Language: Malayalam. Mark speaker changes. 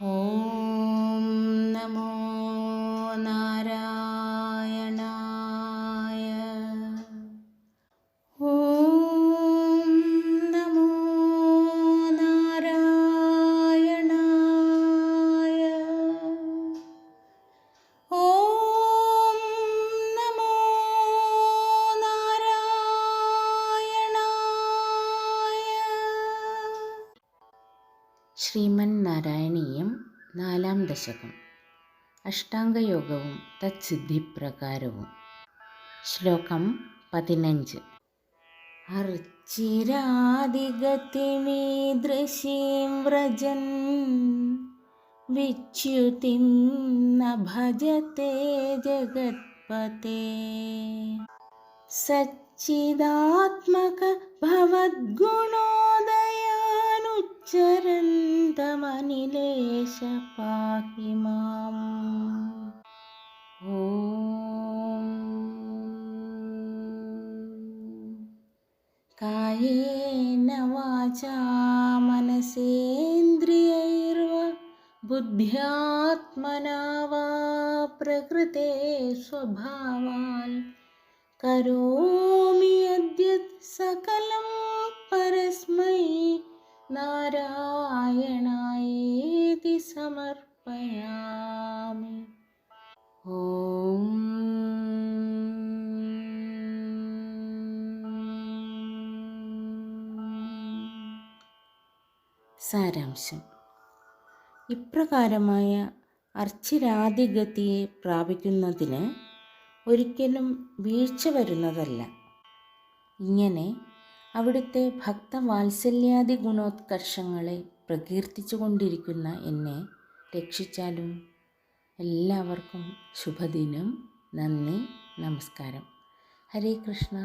Speaker 1: 哦。ശ്രീമൻ നാരായണീയം നാലാം ദശകം. അഷ്ടാംഗയോഗവും തത്സിദ്ധിപ്രകാരവും. ശ്ലോകം പതിനഞ്ച്. അർച്ചിരാധികൃശീം വ്രജൻ വിച്യുതിം ഭജത്തെ ജഗത്പതേ. സച്ചിദാത്മക अनन्तमनिलेश पाहि माम् ॐ। कायेन वाचा मनसेन्द्रियैर्व बुद्ध्यात्मना वा प्रकृते स्वभावान्। करोमि अद्य सकलं परस्मै नारा നാരായണായേതി സമർപ്പയാമി. ഓം. സാരാംശം. ഇപ്രകാരമായ അർച്ചിരാതിഗതിയെ പ്രാപിക്കുന്നതിന് ഒരിക്കലും വീഴ്ച വരുന്നതല്ല. ഇങ്ങനെ അവിടുത്തെ ഭക്തവാത്സല്യാദി ഗുണോത്കർഷങ്ങളെ പ്രകീർത്തിച്ചു കൊണ്ടിരിക്കുന്ന എന്നെ രക്ഷിച്ചാലും എല്ലാവർക്കും ശുഭദിനം. നന്ദി. നമസ്കാരം. ഹരേ കൃഷ്ണ.